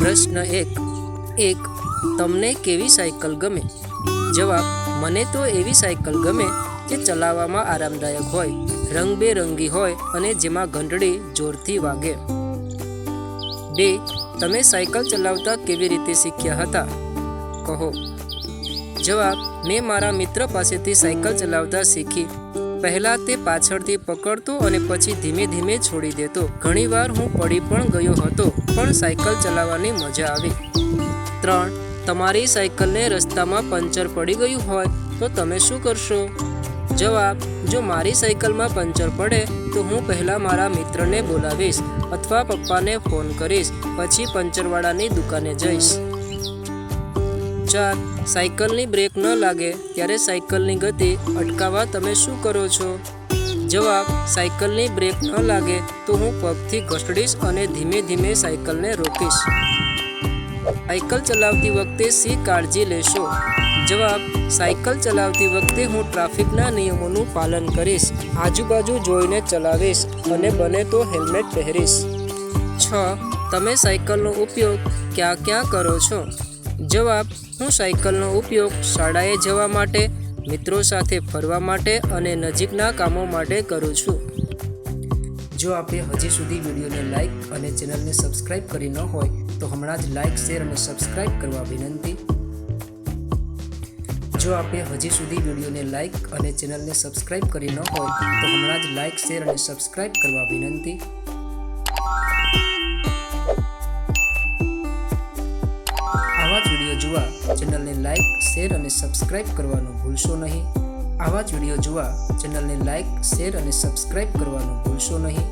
પ્રશ્ન એક. એક, તમને કેવી સાયકલ ગમે? જવાબ, મને તો એવી સાયકલ ગમે જે ચલાવવામાં આરામદાયક હોય, રંગબેરંગી હોય અને જેમાં ઘંટડી જોરથી વાગે. બે, તમે સાયકલ ચલાવતા કેવી રીતે શીખ્યા હતા? કહો. જવાબ, મેં મારા મિત્ર પાસેથી સાયકલ ચલાવતા શીખી પહેલાં તે પાછળથી પકડતો અને પછી ધીમે ધીમે છોડી દેતો. ઘણીવાર હું પડી પણ ગયો હતો, પણ સાયકલ ચલાવવાની મજા આવી. ત્રણ, તમારી સાયકલને રસ્તામાં પંચર પડી ગયું હોય, તો તમે શું કરશો? જવાબ, જો મારી સાયકલમાં પંચર પડે, તો હું પહેલાં મારા મિત્રને બોલાવીશ અથવા પપ્પાને ફોન કરીશ, પછી પંચરવાળાની દુકાને જઈશ. ચાર સાયકલની બ્રેક ન લાગે ત્યારે સાયકલની ગતિ અટકાવવા તમે શું કરો છો? જવાબ, સાયકલની બ્રેક ન લાગે તો હું પગથી ઘસડીશ અને ધીમે ધીમે સાયકલને રોકીશ. સાયકલ ચલાવતી વખતે શી કાળજી લેશો? જવાબ, સાયકલ ચલાવતી વખતે હું ટ્રાફિકના નિયમોનું પાલન કરીશ, આજુબાજુ જોઈને ચલાવીશ અને બને તો હેલ્મેટ પહેરીશ. છ, તમે સાયકલનો ઉપયોગ ક્યાં ક્યાં કરો છો? જવાબ, હું સાયકલનો ઉપયોગ શાળાએ જવા માટે, મિત્રો સાથે ફરવા માટે અને નજીકના કામો માટે કરું છું. જો આપે હજી સુધી વિડીયોને લાઇક અને ચેનલને સબસ્ક્રાઇબ કરી ન હોય, તો હમણાં જ લાઇક શેર અને સબસ્ક્રાઇબ કરવા વિનંતી. જો આપે હજી સુધી વિડીયોને લાઇક અને ચેનલને સબસ્ક્રાઇબ કરી ન હોય, તો હમણાં જ લાઇક શેર અને સબસ્ક્રાઇબ કરવા વિનંતી. જોવા, ચેનલને લાઇક શેર અને સબસ્ક્રાઇબ કરવાનું ભૂલશો નહીં. આવા જ વીડિયો જોવા, ચેનલને લાઇક શેર અને સબસ્ક્રાઇબ કરવાનું ભૂલશો નહીં.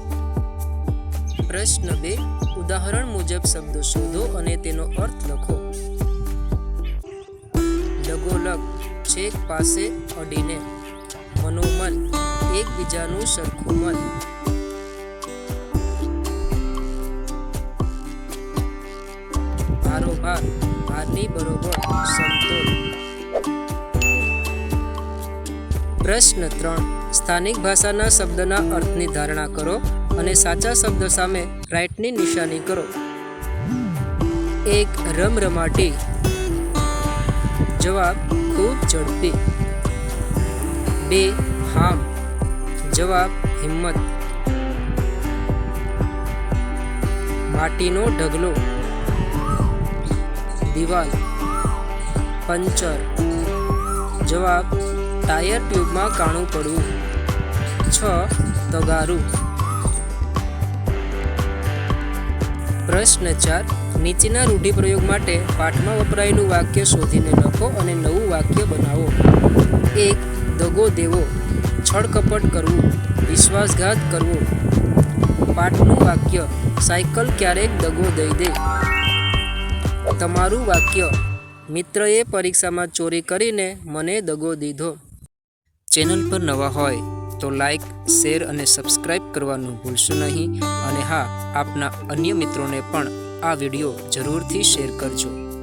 પ્રશ્ન બે, ઉદાહરણ મુજબ શબ્દો શોધો અને તેનો અર્થ લખો. લગોલગ, છેક પાસે અડીને. મનોમન એકબીજાનું સરખું મન ભારોભાર ભારની બરોબર સમતોલ પ્રશ્ન ત્રણ. સ્થાનિક ભાષાના શબ્દના અર્થની ધારણા કરો અને સાચા શબ્દ સામે રાઇટની નિશાની કરો. એક, રમરમાટી. જવાબ, ખૂબ ઝડપી. બે, હામ. જવાબ, હિંમત. માટીનો ઢગલો. દિવાલ, પંચર, જવાબ, ટાયર ટ્યુબમાં કાણું પડવું, છ, તગારું. પ્રશ્ન ચાર, નીચેના રૂઢિપ્રયોગ માટે પાઠમાં વપરાયેલું વાક્ય શોધીને લખો અને નવું વાક્ય બનાવો. એક, દગો દેવો, છળકપટ કરવું, વિશ્વાસઘાત કરવો. પાઠનું વાક્ય, સાયકલ ક્યારેક દગો દઈ દે. તમારું વાક્ય. મિત્રએ પરીક્ષામાં ચોરી કરીને મને દગો દીધો. ચેનલ પર નવા હોય તો લાઈક, શેર અને સબસ્ક્રાઇબ કરવાનું ભૂલશો નહીં. અને હા, આપના અન્ય મિત્રોને પણ આ વીડિયો જરૂરથી શેર કરજો.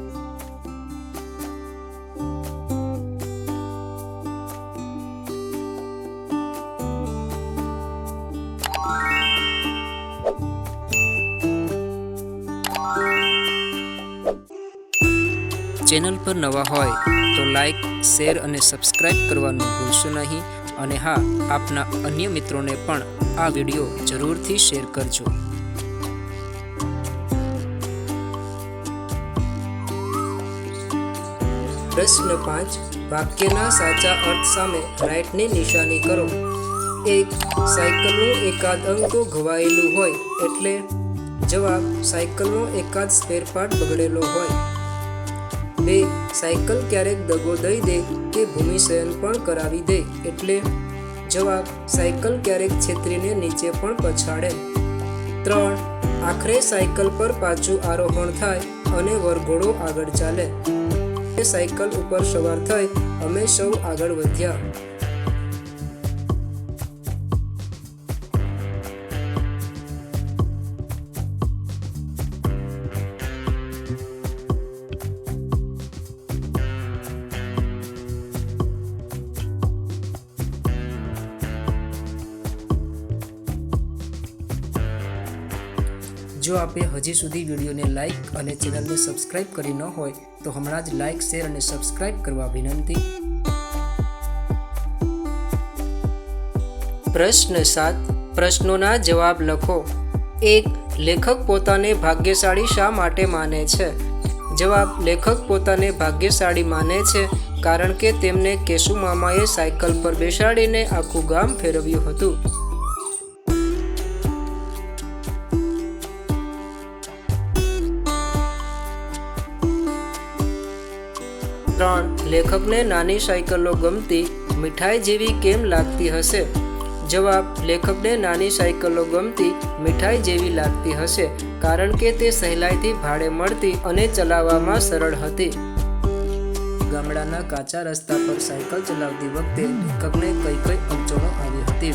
ચેનલ પર નવા હોય તો લાઈક, શેર અને સબસ્ક્રાઇબ કરવાનું ભૂલશો નહીં. અને હા, આપના અન્ય મિત્રોને પણ આ વીડિયો જરૂરથી શેર કરજો. પ્રશ્ન પાંચ, વાક્યના સાચા અર્થ સામે રાઇટની નિશાની કરો. એક, સાયકલનું એકાદ તો ઘવાયેલું હોય એટલે જવાબ, સાયકલનો એકાદ સ્પેર પાર્ટ બગડેલો હોય. બે સાયકલ ક્યારેક દગો દઈ દે કે ભૂમિશયન પણ કરાવી દે, એટલે જવાબ, સાયકલ ક્યારેક છેતરીને નીચે પણ પછાડે. ત્રણ, આખરે સાયકલ પર પાછું આરોહણ થાય અને વરઘોડો આગળ ચાલે. સાયકલ ઉપર સવાર થઈ અમે સૌ આગળ વધ્યા. જો આપે હજી સુધી વિડીયોને લાઇક અને ચેનલને સબસ્ક્રાઇબ કરી ન હોય, તો હમણાં જ લાઇક શેર અને સબસ્ક્રાઇબ કરવા વિનંતી. પ્રશ્ન સાત. પ્રશ્નોના જવાબ લખો. એક, લેખક પોતાને ભાગ્યશાળી શા માટે માને છે? જવાબ, લેખક પોતાને ભાગ્યશાળી માને છે કારણ કે તેમને કેશુ મામાએ સાયકલ પર બેસાડીને આખું ગામ ફેરવ્યું હતું. ત્રણ લેખકને નાની સાયકલો ગમતી, મીઠાઈ જેવી કેમ લાગતી હશે? જવાબ, લેખકને નાની સાયકલો ગમતી, મીઠાઈ જેવી લાગતી હશે, કારણ કે તે સહેલાઈથી ભાડે મળતી અને ચલાવવામાં સરળ હતી. ગામડાના કાચા રસ્તા પર સાયકલ ચલાવતી વખતે લેખકને કઈ કઈ અડચણો આવી હતી?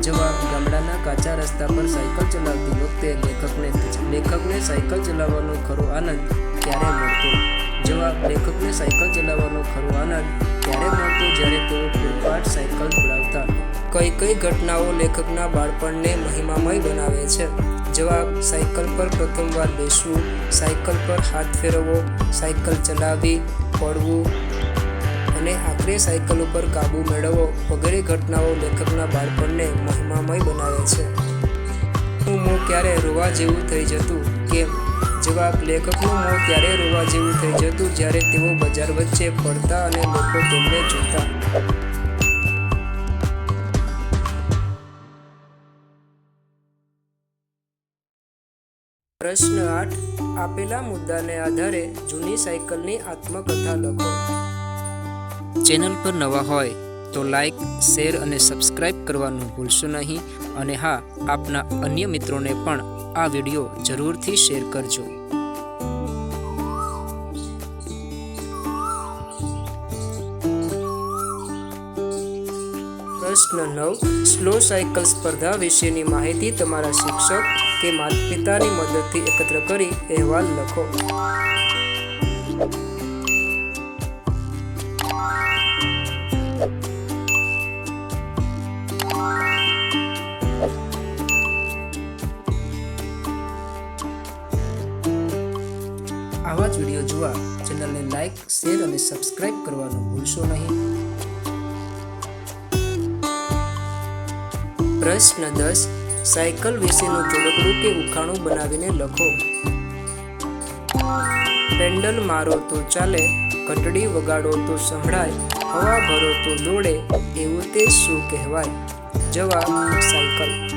જવાબ, ગામડાના કાચા રસ્તા પર સાયકલ ચલાવતી વખતે લેખકને લેખકને સાયકલ ચલાવવાનો ખરો આનંદ ક્યારે મળતો? જવાબ લેખકને સાયકલ ચલાવવાનો ખરો. આનંદ ત્યારે મળતો? જ્યારે તેઓ ફૂટપાથ સાયકલ દોડાવતા કઈ કઈ ઘટનાઓ લેખકના બાળપણને મહિમામય બનાવે છે? જવાબ, સાયકલ પર પ્રથમવાર બેસવું, સાયકલ પર હાથ ફેરવવો, સાયકલ ચલાવવી પડવું અને આખરે સાયકલ ઉપર કાબુ મેળવવો વગેરે ઘટનાઓ લેખકના બાળપણને મહિમામય બનાવે છે. હું મોં ક્યારે રોવા જેવું થઈ જતું? કેમ? જવાબ, લેખકનું મોં ત્યારે રોવા જેવું થઈ જતું? જ્યારે તેઓ બજાર વચ્ચે ફરતા અને લોકો તેમને જોતા. પ્રશ્ન આઠ. આપેલા મુદ્દાને આધારે જૂની સાયકલની આત્મકથા લખો. ચેનલ પર નવા હોય તો લાઈક શેર અને સબસ્ક્રાઇબ કરવાનું ભૂલશો નહીં. અને હા, આપના અન્ય મિત્રોને પણ આ વીડિયો જરૂરથી શેર કરજો. પ્રશ્ન નવ, સ્લો સાયકલ સ્પર્ધા વિશેની માહિતી તમારા શિક્ષક કે માતા પિતાની મદદથી એકત્ર કરી અહેવાલ લખો. આવા જ વીડિયો જોવા ચેનલને લાઈક, શેર અને સબસ્ક્રાઇબ કરવાનું ભૂલશો નહીં. પ્રશ્ન દસ, સાયકલ વિશેનું જોડકડું કે ઉખાણું બનાવીને લખો. પેન્ડલ મારો તો ચાલે ઘંટડી વગાડો તો સંભળાય, હવા ભરો તો દોડે, એવું તે શું કહેવાય? જવાબ સાયકલ.